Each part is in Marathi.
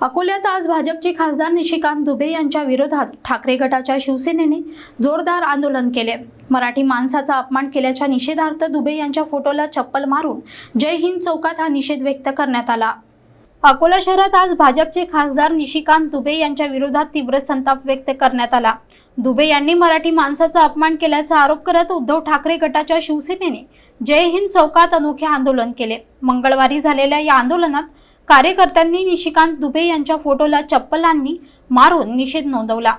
अकोल्यात आज भाजपचे खासदार निशिकांत दुबे यांच्या विरोधात ठाकरे गटाच्या शिवसेनेने जोरदार आंदोलन केले. मराठी माणसाचा अपमान केल्याच्या निषेधार्थ दुबे यांच्या फोटोला चप्पल मारून जय हिंद चौकात हा निषेध व्यक्त करण्यात आला. अकोला शहरात आज भाजपचे खासदार निशिकांत दुबे यांच्या विरोधात तीव्र संताप व्यक्त करण्यात आला. दुबे यांनी मराठी माणसाचा अपमान केल्याचा आरोप करत उद्धव ठाकरे गटाच्या शिवसेनेने जय हिंद चौकात अनोखे आंदोलन केले. मंगळवारी झालेल्या या आंदोलनात कार्यकर्त्यांनी निशिकांत दुबे यांच्या फोटोला चप्पलांनी मारून निषेध नोंदवला.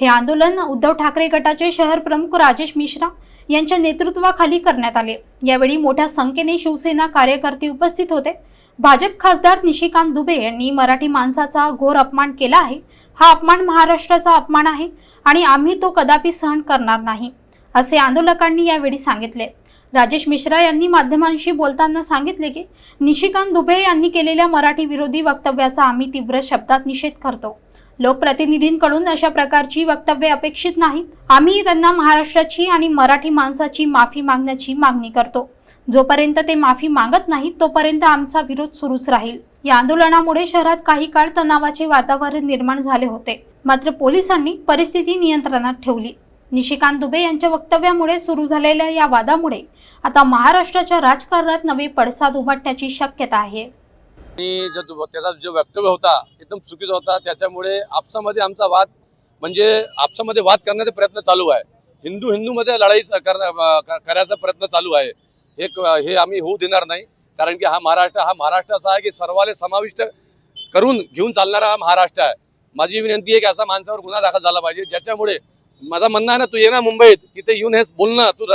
हे आंदोलन उद्धव ठाकरे गटाचे शहर प्रमुख राजेश मिश्रा यांच्या नेतृत्वाखाली करण्यात आले. यावेळी मोठ्या संख्येने शिवसेना कार्यकर्ते उपस्थित होते. भाजप खासदार निशिकांत दुबे यांनी मराठी माणसाचा घोर अपमान केला आहे. हा अपमान महाराष्ट्राचा अपमान आहे आणि आम्ही तो कदापि सहन करणार नाही असे आंदोलकांनी यावेळी सांगितले. राजेश मिश्रा यांनी माध्यमांशी बोलताना सांगितले की निशिकांत दुबे यांनी केलेल्या मराठी विरोधी वक्तव्याचा आम्ही तीव्र शब्दात निषेध करतो. लोकप्रतिनिधींकडून अशा प्रकारची वक्तव्ये अपेक्षित नाहीत. आम्ही त्यांना महाराष्ट्राची आणि मराठी माणसाची माफी मागण्याची मागणी करतो. जोपर्यंत ते माफी मागत नाहीत तोपर्यंत आमचा विरोध सुरूच राहील. या आंदोलनामुळे शहरात काही काळ तणावाचे वातावरण निर्माण झाले होते. मात्र पोलिसांनी परिस्थिती नियंत्रणात ठेवली. निशिकांत दुबे यांच्या वक्तव्यामुळे सुरू झालेल्या या वादामुळे आता महाराष्ट्राच्या राजकारणात नवे पडसाद उमटण्याची शक्यता आहे. आणि जो त्याचा जो वक्तव्य होता एकदम चुकीचा होता. त्याच्यामुळे आपसामध्ये आमचा वाद म्हणजे आपसामध्ये वाद करण्याचा प्रयत्न चालू आहे. हिंदू हिंदूमध्ये लढाई करण्या- करायचा प्रयत्न चालू आहे. हे हे आम्ही होऊ देणार नाही. कारण की हा महाराष्ट्र हा महाराष्ट्र असा आहे की सर्वाले समाविष्ट करून घेऊन चालणारा हा महाराष्ट्र आहे. माझी विनंती आहे की असा माणसावर गुन्हा दाखल झाला पाहिजे. ज्याच्यामुळे माझं म्हणणं आहे ना तू ये ना मुंबईत तिथे येऊन हेच बोल ना. तू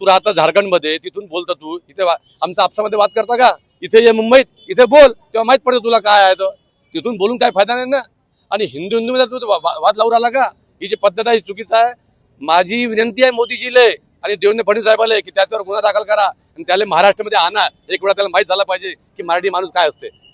तू राहता झारखंडमध्ये तिथून बोलता तू. इथे वा- आमचा आपसामध्ये वाद करता का? इथे ये मुंबईत इथे बोल तेव्हा माहीत पडतं तुला काय आहे तर तिथून बोलून काय फायदा नाही ना. आणि हिंदू हिंदूमध्ये तू वाद लावून राहिला का? ही जी पद्धत आहे ही चुकीचं आहे. माझी विनंती आहे मोदीजीले आणि देवेंद्र फडणवीस साहेबाला की त्याच्यावर गुन्हा दाखल करा आणि त्याला महाराष्ट्रामध्ये आणा. एक वेळा त्याला माहीत झाला पाहिजे की मराठी माणूस काय असते.